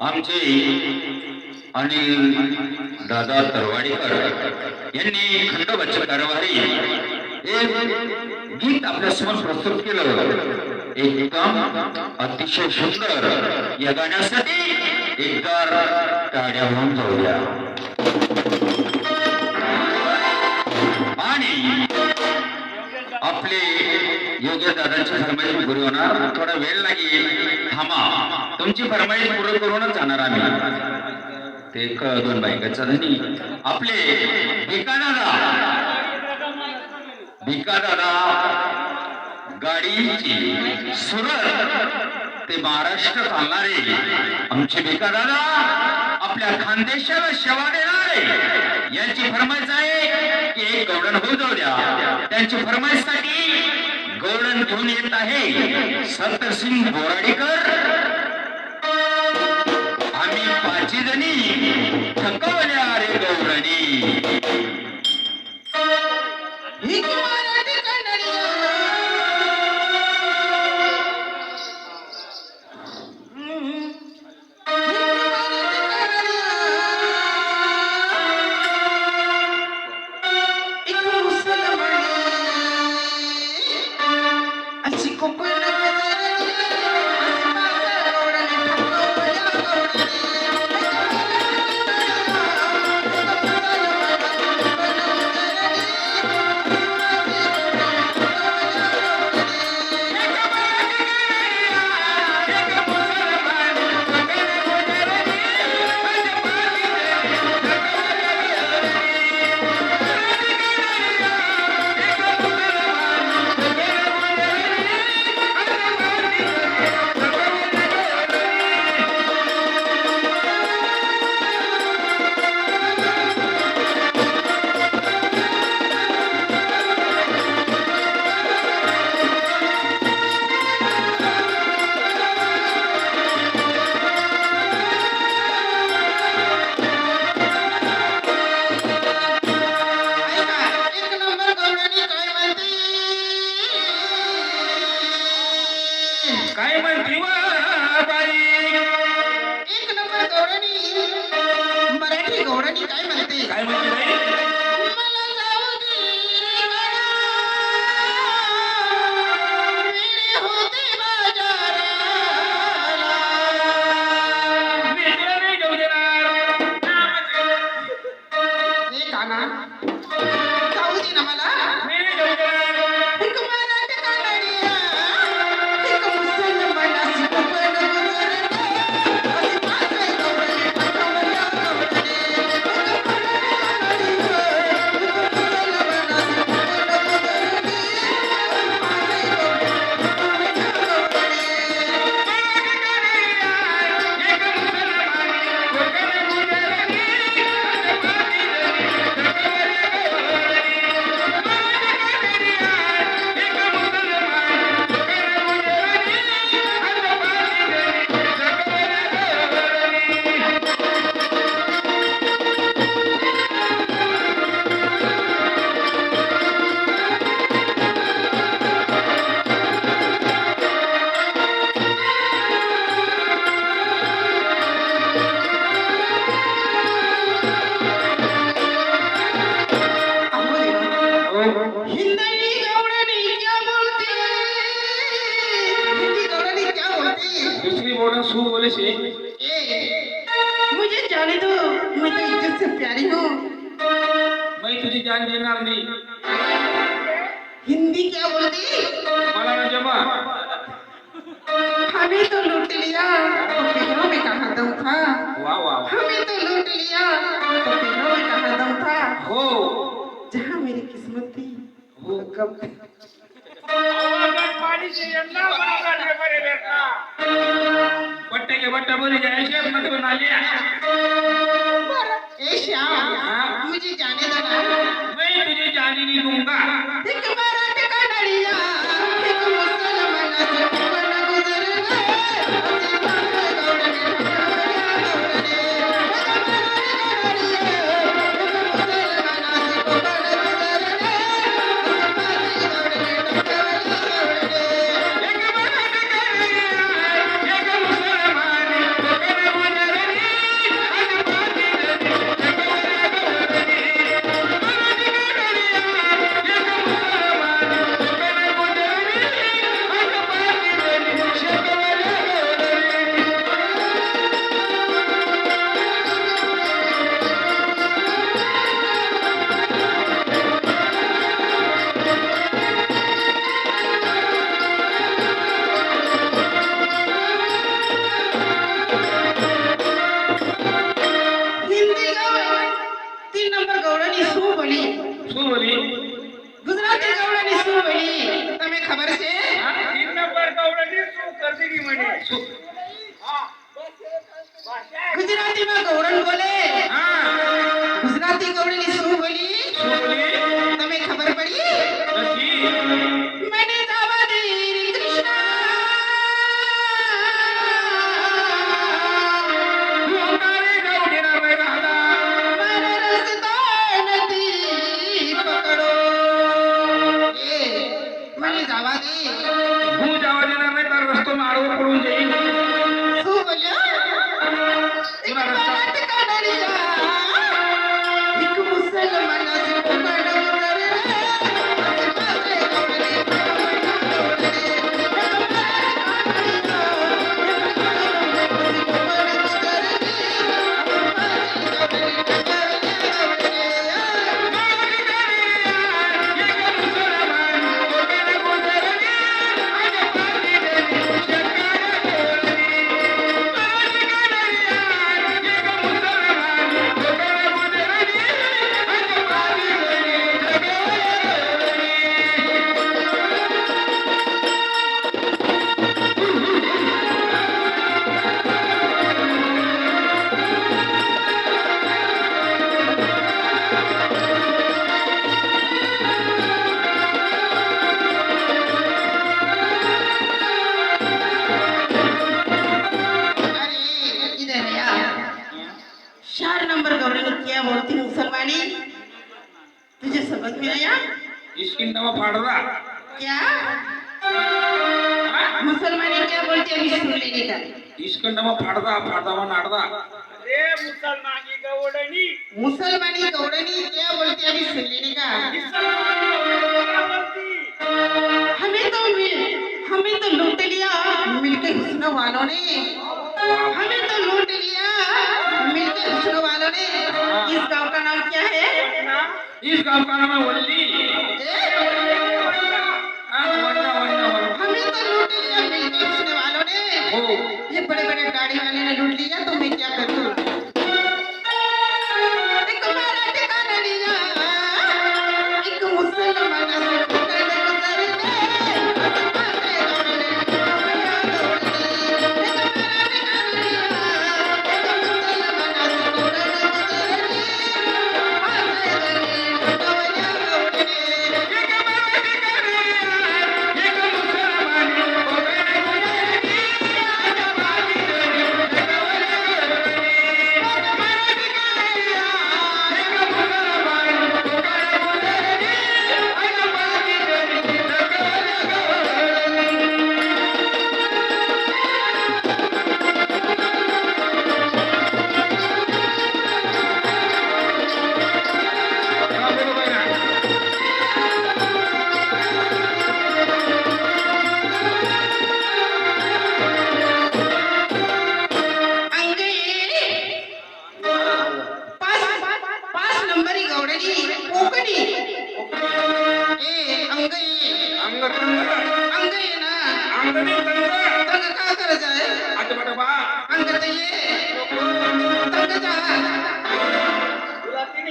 आमचे आणि दादा तरवाडीकर यांनी खंडोबाची कारवाई एक गीत आपल्यासमोर प्रस्तुत केलं. एकदम अतिशय सुंदर. या गाण्यासाठी एकदा टाळ्या होऊन जाऊया. आणि आपले योग्य दादाची फरमाईश पुरी होणार थोडा वेळ लागेल. थांबा. तुमची फरमाईश पूर्ण करूनच जाणार आम्ही. ते दोन बायकाचा धनी आपले भिका दादा. भिका दादा. गाडीची सुरत. ते महाराष्ट्र चालणारे. आमचे भिका दादा आपल्या खानदेशाला सेवा देणारे. यांची फरमाईश आहे की एक गौडण होऊ जाऊ द्या. त्यांची फरमाईशसाठी गौडन घेऊन येत आहे संतसिंग बोराडीकर. जान देणार नाही। हिंदी क्या बोलती? मला ना जमा। हमें तो लूट लिया। तो पैरों में कहाँ दम था। वा वा वा. हमें तो लूट लिया। तो पैरों में कहाँ दम था। हो। जहाँ मेरी किस्मत थी हो। कब? पट्टे के बट्टा बोली जाए मत बना लिया। ए श्याम? मुझे जाने दो ना मैं तुझे जाने नहीं दूंगा जावा दे. तू जावा देणार नाही तर रस्तो आडवा पडून जाईल. मुसलमानी तुझे समझ में आया इस्किंडामा फाडला क्या मुसलमानी क्या बोलती है अभी सुन लेने का? इस्कंडामा फाडदा फाडदामा नाडदा मुसलमानी गवडणी मुसलमानी गौरनी क्या बोलती है अभी सुन लेने का? बोलती हमें तो मिल हमें तो लूट लिया। मिलके हुस्न वालों ने। हमें तो लूट लिया। मिलके हुस्न वालों ने। इस गांव का नाम क्या है ना इस गाव का नाम है वल्ली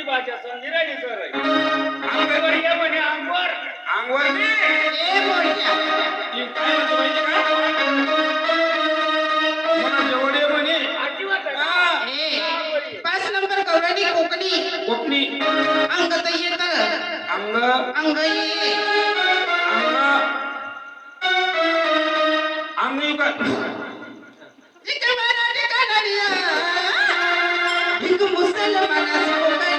तिन्ही भाषा समजिरायली सर अंगवर ये म्हणे अंगवर अंगवर मी ए बोलक्या ती काय म्हणते माहिती का मला जेवढे म्हणे. अजिबात आहे. हा, ए पाच नंबर गौडणी कोकणी. कोकणी. अंग तर येत. अंग? अंग ये. अंग? अंग मुसलमानाचं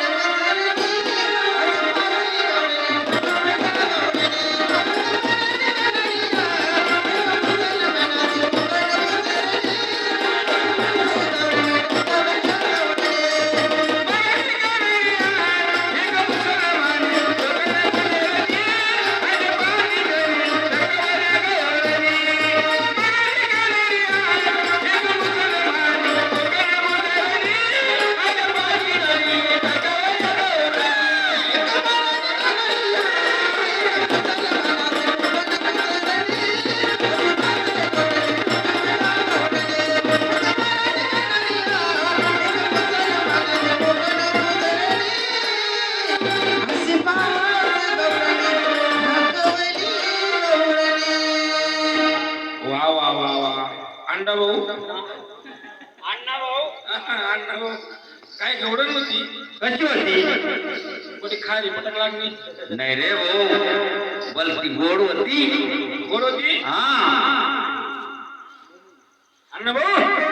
अंडा भाऊ. अण्णा भाऊ. अण्णा भाऊ. काय गवडण होती? कशी होती? कुठे खारी पटक लागली? नाही रे भाऊ. बलती गोड होती. गोड होती? हा. अण्णा भाऊ.